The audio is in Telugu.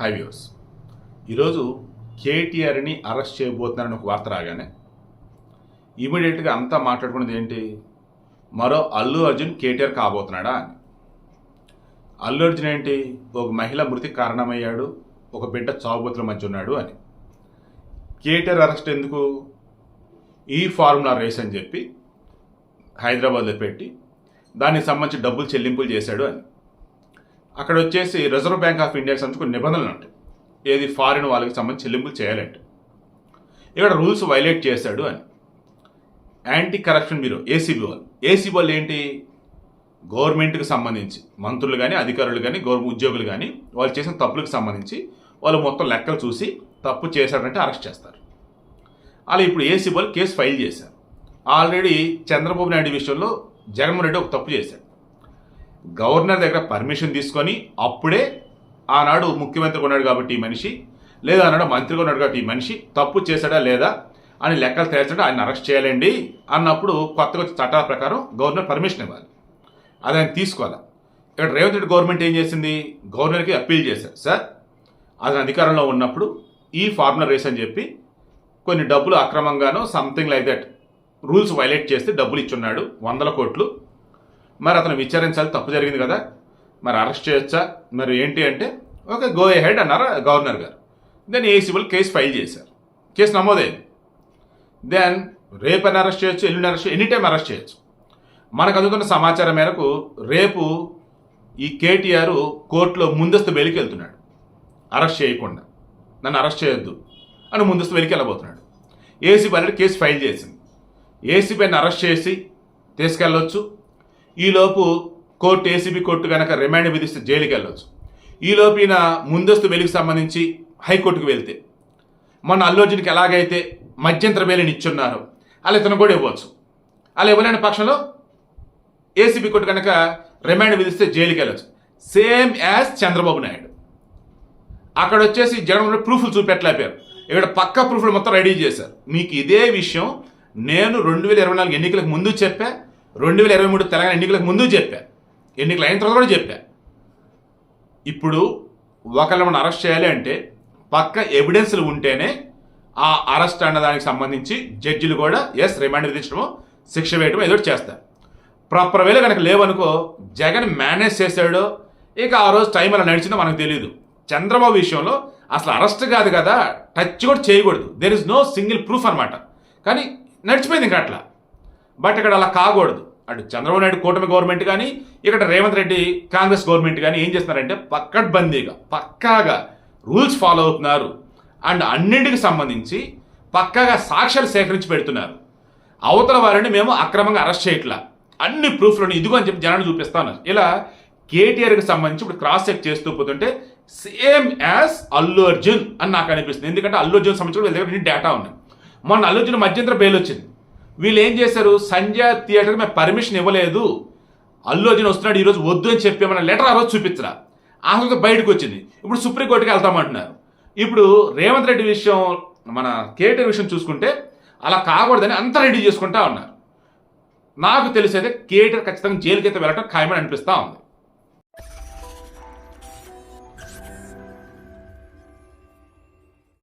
High views. ఈరోజు కేటీఆర్ని అరెస్ట్ చేయబోతున్నారని ఒక వార్త రాగానే. ఇమీడియట్గా అంతా మాట్లాడుకున్నది ఏంటి? మరో అల్లు అర్జున్ కేటీఆర్ కాబోతున్నాడా అని. అల్లు అర్జున్ ఏంటి? ఒక మహిళ మృతికి కారణమయ్యాడు ఒక బిడ్డ చావుబోతుల మధ్య ఉన్నాడు అని. కేటీఆర్ అరెస్ట్ ఎందుకు? ఈ ఫార్ములా రేస్ అని చెప్పి హైదరాబాద్లో పెట్టి దానికి సంబంధించి డబ్బులు చెల్లింపులు చేశాడు అని. అక్కడ వచ్చేసి రిజర్వ్ బ్యాంక్ ఆఫ్ ఇండియాకి సంబంధించి కొన్ని నిబంధనలు ఉంటాయి. ఏది ఫారిన్ వాళ్ళకి సంబంధించి చెల్లింపులు చేయాలంటే. ఇక్కడ రూల్స్ వైలేట్ చేశాడు అని. యాంటీ కరప్షన్ బ్యూరో ఏసీబీ వాళ్ళు. ఏసీబీ వాళ్ళు ఏంటి? గవర్నమెంట్కి సంబంధించి. మంత్రులు కానీ అధికారులు కానీ గవర్నమెంట్ ఉద్యోగులు కానీ వాళ్ళు చేసిన తప్పులకు సంబంధించి వాళ్ళు మొత్తం లెక్కలు చూసి తప్పు చేశాడంటే అరెస్ట్ చేస్తారు. అలా ఇప్పుడు ఏసీబీ వాళ్ళు కేసు ఫైల్ చేశారు. ఆల్రెడీ చంద్రబాబు నాయుడు విషయంలో జగన్మోహన్ రెడ్డి ఒక తప్పు చేశాడు. గవర్నర్ దగ్గర పర్మిషన్ తీసుకొని అప్పుడే ఆనాడు ముఖ్యమంత్రి ఉన్నాడు కాబట్టి ఈ మనిషి లేదా ఆనాడు మంత్రిగా ఉన్నాడు కాబట్టి ఈ మనిషి తప్పు చేశాడా లేదా అని లెక్కలు తేల్చడం ఆయన అరెస్ట్ చేయాలండి అన్నప్పుడు కొత్తగా చట్టాల ప్రకారం గవర్నర్ పర్మిషన్ ఇవ్వాలి. అది ఆయన తీసుకోవాలి? ఇక్కడ రేవంత్ రెడ్డి గవర్నమెంట్ ఏం చేసింది? గవర్నర్కి అప్పీల్ చేశారు. సార్ అతని అధికారంలో ఉన్నప్పుడు ఈ ఫార్ములా రేస్ అని చెప్పి కొన్ని డబ్బులు అక్రమంగానో something like that rules violate చేస్తే డబ్బులు ఇచ్చున్నాడు వందల కోట్లు. మరి అతను విచారించాలి తప్పు జరిగింది కదా. మరి అరెస్ట్ చేయొచ్చా? మరి ఏంటి అంటే ఓకే గో హెడ్ అన్నారు గవర్నర్ గారు. దెన్ ఏసీబుల్ కేసు ఫైల్ చేశారు. కేసు నమోదైంది. దెన్ రేపు అరెస్ట్ చేయొచ్చు ఎల్లుండి అరెస్ట్ ఎనీ టైం అరెస్ట్ చేయొచ్చు. మనకు అందుతున్న సమాచారం మేరకు రేపు ఈ కేటీఆర్ కోర్టులో ముందస్తు బెయిల్కి వెళ్తున్నాడు. అరెస్ట్ చేయకుండా. నన్ను అరెస్ట్ చేయొద్దు. అని ముందస్తు బెయిల్కి వెళ్ళబోతున్నాడు. ఏసీబీ అనేది కేసు ఫైల్ చేసింది. ఏసీబీని అరెస్ట్ చేసి తీసుకెళ్ళొచ్చు. ఈలోపు కోర్టు ఏసీబీ కోర్టు కనుక రిమాండ్ విధిస్తే జైలుకి వెళ్ళొచ్చు. ఈలోపు ఈయన ముందస్తు వెలికి సంబంధించి హైకోర్టుకు వెళ్తే. మొన్న అల్లోజన్కి ఎలాగైతే మధ్యంతర బెయిలిని ఇచ్చున్నారు అలా ఇతను కూడా ఇవ్వచ్చు. అలా ఇవ్వలేని పక్షంలో ఏసీబీ కోర్టు కనుక రిమాండ్ విధిస్తే జైలుకి వెళ్ళచ్చు. Same as Chandrababu Naidu. అక్కడ వచ్చేసి జగన్మోహన్ ప్రూఫ్లు చూపెట్టలేపారు. ఇక్కడ పక్క ప్రూఫ్లు మొత్తం రెడీ చేశారు. మీకు ఇదే విషయం నేను రెండు వేల ఇరవై నాలుగు ఎన్నికలకు ముందు చెప్పా. రెండు వేల ఇరవై మూడు తెలంగాణ ఎన్నికలకు ముందు చెప్పా. ఎన్నికలు అయిన తర్వాత కూడా చెప్పా. ఇప్పుడు ఒకళ్ళు మనం అరెస్ట్ చేయాలి అంటే పక్క ఎవిడెన్స్లు ఉంటేనే ఆ అరెస్ట్ అన్న దానికి సంబంధించి జడ్జిలు కూడా ఎస్ రిమాండ్ విధించడము శిక్ష వేయడం ఏదో ఒకటి చేస్తారు ప్రాపర్ వేలో కనుక లేవనుకో జగన్ మేనేజ్ చేశాడో ఇక ఆ రోజు టైం అలా నడిచిందో మనకు తెలియదు చంద్రబాబు విషయంలో అసలు అరెస్ట్ కాదు కదా టచ్ కూడా చేయకూడదు. There is no single proof అనమాట కానీ నడిచిపోయింది ఇంకా అట్లా. బట్ ఇక్కడ అలా కాకూడదు. అటు చంద్రబాబు నాయుడు కూటమి గవర్నమెంట్ కానీ ఇక్కడ రేవంత్ రెడ్డి కాంగ్రెస్ గవర్నమెంట్ కానీ ఏం చేస్తున్నారంటే పక్కడ్బందీగా పక్కాగా రూల్స్ ఫాలో అవుతున్నారు. అండ్ అన్నింటికి సంబంధించి పక్కాగా సాక్ష్యాలు సేకరించి పెడుతున్నారు. అవతల వారిని మేము అక్రమంగా అరెస్ట్ చేయట్లా. అన్ని ప్రూఫ్లను ఇదిగో అని చెప్పి జనాన్ని చూపిస్తాను ఇలా కేటీఆర్కి సంబంధించి ఇప్పుడు క్రాస్ చెక్ చేస్తూ పోతుంటే సేమ్ యాజ్ అల్లు అర్జున్ అని నాకు అనిపిస్తుంది. ఎందుకంటే అల్లు అర్జున్ సంబంధించి వీళ్ళ దగ్గర డేటా ఉన్నాయి. మొన్న అల్లు అర్జున్ మధ్యంతర బెయిల్ వచ్చింది. వీళ్ళు ఏం చేశారు? సంజయ్ థియేటర్కి మేము పర్మిషన్ ఇవ్వలేదు. అల్లు అర్జున్ వస్తున్నాడు ఈరోజు వద్దు అని చెప్పి లెటర్ ఆ రోజు చూపించరా? ఆ బయటకు వచ్చింది. ఇప్పుడు సుప్రీంకోర్టుకి వెళ్తామంటున్నారు. ఇప్పుడు రేవంత్ రెడ్డి విషయం మన కేటీఆర్ విషయం చూసుకుంటే అలా కాకూడదని అంతా రెడీ చేసుకుంటా ఉన్నారు. నాకు తెలిసి అయితే కేటీఆర్ ఖచ్చితంగా జైలుకైతే వెళ్ళటం ఖాయమని అనిపిస్తూ ఉంది.